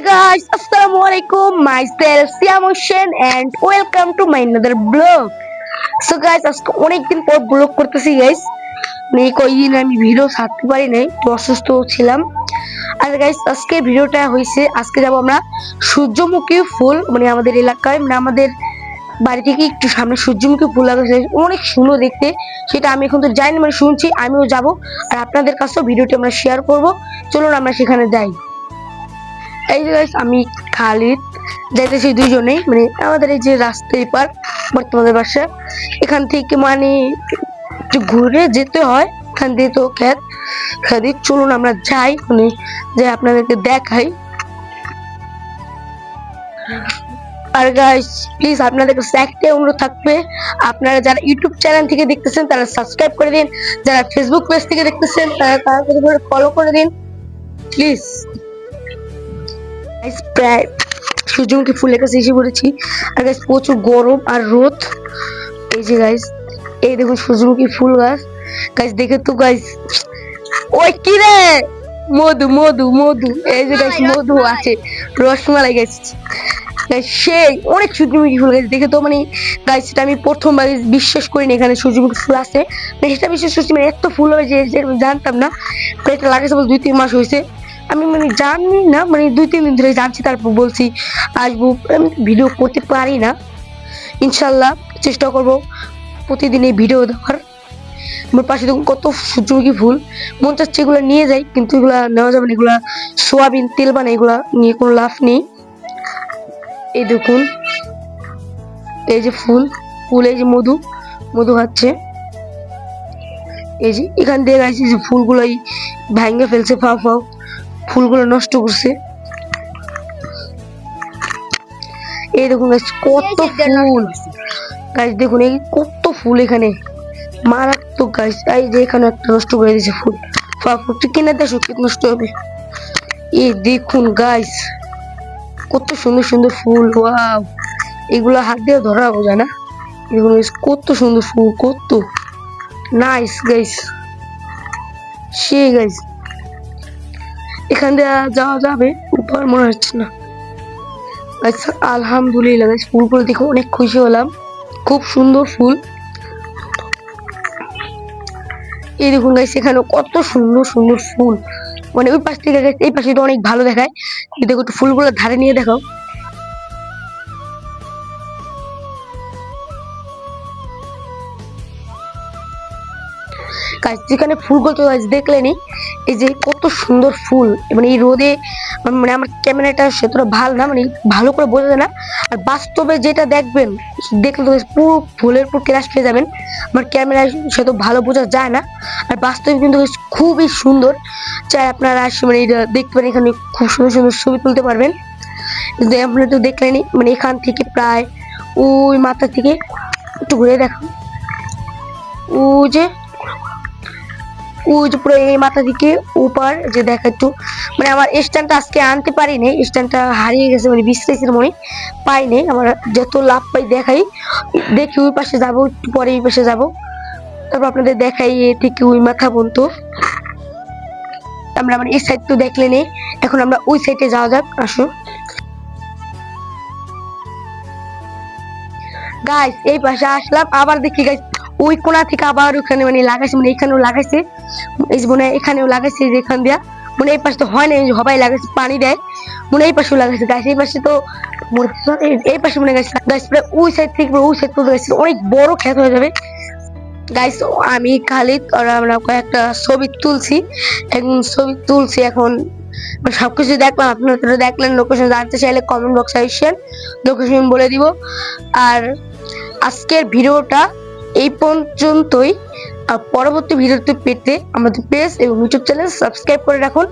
guys, assalamu alaikum. Myself Siam Hussein and welcome to my another vlog. So guys, আজকে অনেকদিন পর blog করতেছি guys. মানে এই কয়েকদিন আমি ভিডিও ছাড়তে পারি নাই তো অসুস্থ ছিলাম আর গাইস আজকে ভিডিওটা হয়েছে আজকে যাব আমরা সূর্যমুখী ফুল মানে আমাদের এলাকায় মানে আমাদের বাড়ি থেকে একটু সামনে সূর্যমুখী ফুল লাগাচ্ছে অনেক সুন্দর দেখতে সেটা আমি এখন তো না, মানে শুনছি আমিও যাব আর আপনাদের কাছেও ভিডিওটি আমরা শেয়ার করব চলুন আমরা সেখানে যাই এই যে guys, আমি খালিদ যাইতেছি দুইজনেই মানে আমাদের এই যে রাস্তায় পার বর্তমানের বাসা এখান থেকে মানে ঘুরে যেতে হয় এখান দিয়ে তো খ্যাত খাদি চলুন আমরা যাই মানে যে আপনাদেরকে দেখাই। আর গাইস প্লিজ আপনাদের কাছে একটাই অনুরোধ থাকবে আপনারা যারা ইউটিউব চ্যানেল থেকে দেখতেছেন তারা সাবস্ক্রাইব করে দিন যারা ফেসবুক পেজ থেকে দেখতেছেন তারা করে ফলো করে দিন প্লিজ গাইস প্রায় সূর্যমুখী ফুলের কাছে এসে পড়েছি। আর গাইস প্রচুর গরম আর রোদ। এই যে গাইস এই দেখুন সূর্যমুখী ফুল গাছ। গাইস দেখে তো গাইস ওই কি রে? মধু মধু মধু। এই যে গাইস মধু আছে। রসমালাই গাইস সেই অনেক সূর্যমুখী ফুল গাছ দেখে তো মানে গাইস সেটা আমি প্রথমবার বিশ্বাস করিনি এখানে সূর্যমুখী ফুল আছে। মানে সেটা বিশ্বাস করছি মানে এত ফুল হবে যে আমি জানতাম না। এটা লাগাইছে বলে দুই তিন মাস হয়েছে আমি মানে জানি না মানে দুই, তিন দিন ধরে জানছি, তারপর বলছি, আসব। আমি ভিডিও করতে পারি না। ইনশাল্লাহ চেষ্টা করব প্রতিদিন এই ভিডিও দেখার। আমার পাশে দেখুন কত সূর্যমুখী ফুল মন চাচ্ছে এগুলো নিয়ে যাই, কিন্তু এগুলো নেওয়া যাবে না। এগুলা সোয়াবিন, তেল বানাই এগুলো নিয়ে কোনো লাভ নেই। এই দেখুন, এই যে ফুল ফুল এই যে মধু মধু খাচ্ছে। এই যে এখান দিয়ে গাইছি যে ফুলগুলোই ভাঙ্গে ফেলছে, ফাও ফাও। ফুলগুলো নষ্ট করছে। এই দেখুন গাছ কত ফুল। গাছ দেখুন এই কত ফুল এখানে। মারাত্মক গাছ এই যে এখানে একটা নষ্ট করে দিয়েছে ফুল। ফুলটা কিনে দেশো কি নষ্ট হবে। এই দেখুন গাছ কত সুন্দর সুন্দর ফুল ওয়াও এগুলো হাত দিয়ে ধরা যায় না। দেখুন কত সুন্দর ফুল কত। নাইস গাইস সে গাইস এখান দিয়ে যাওয়া যাবে, উপর মনে হচ্ছে না। আচ্ছা আলহামদুলিল্লাহ ফুলগুলো দেখে, অনেক খুশি হলাম। খুব সুন্দর ফুল। এই দেখুন গাইস এখানে কত সুন্দর সুন্দর ফুল। মানে ওই পাশ থেকে এই পাশে অনেক ভালো দেখায়। দেখো, একটু ফুলগুলো ধারে নিয়ে দেখাও। গাছ যেখানে ফুলগুলো গাছ দেখলেনি এই যে কত সুন্দর ফুল মানে এই রোদে মানে আমার ক্যামেরাটা সেতটা ভালো না মানে ভালো করে বোঝা যায় না। আর বাস্তবে যেটা দেখবেন, দেখলে তো পুরো ফুলের পুরো ক্রাশ পেয়ে যাবেন। আমার ক্যামেরায় সে তো ভালো বোঝা যায় না। আর বাস্তবে কিন্তু খুবই সুন্দর। চাই আপনারা মানে দেখতে পারেন, এখানে খুব সুন্দর সুন্দর ছবি তুলতে পারবেন। আপনারা তো দেখলেনই মানে এখান থেকে প্রায় ওই মাথা থেকে একটু ঘুরে দেখো ও যে ওই যে পুরো এই মাথা থেকে উপর যে মানে আমার স্ট্যান্ডটা আজকে আনতে পারিনি স্ট্যান্ডটা হারিয়ে গেছে মানে বিশ্লেষের মনে পাইনি, আমার যত লাভ পাই দেখাই, দেখি ওই পাশে যাব, একটু পরে এই পাশে যাব। তারপর আপনাদের দেখাই এ থেকে ওই মাথা পর্যন্ত। আমরা মানে এই সাইড তো দেখলে নেই, এখন আমরা ওই সাইডে যাওয়া যাক, আসো। গাইস এই পাশে আসলাম, আবার দেখি গাইস ওই কোণা থেকে আবার ওখানে মানে লাগাইছে মানে এখানেও লাগাইছে। এই মনে এখানেও লাগাইছে যে এখান দিয়া। মনে এই পাশে তো হয় না হবাই লাগাইছে, পানি দেয়। মনে এই পাশেও লাগাইছে। গাছ এই পাশে তো এই- পাশে মনে গাছ গাছ প্রায় ওই সাইড থেকে ওই সাইড পর্যন্ত গাছ। অনেক বড় ক্ষেত হয়ে যাবে। গাইস আমি আর আমরা কয়েকটা ছবি তুলছি। এখন ছবি তুলছি এখন। মানে সবকিছু দেখলাম, আপনারা দেখলেন লোকেশন জানতে চাইলে কমেন্ট বক্সে আসেন। লোকেশন বলে দিব। আর আজকের ভিডিওটা এই পর্যন্তই। পরবর্তী ভিডিওতে পেতে আমাদের পেজ এবং ইউটিউব চ্যানেল সাবস্ক্রাইব করে রাখুন।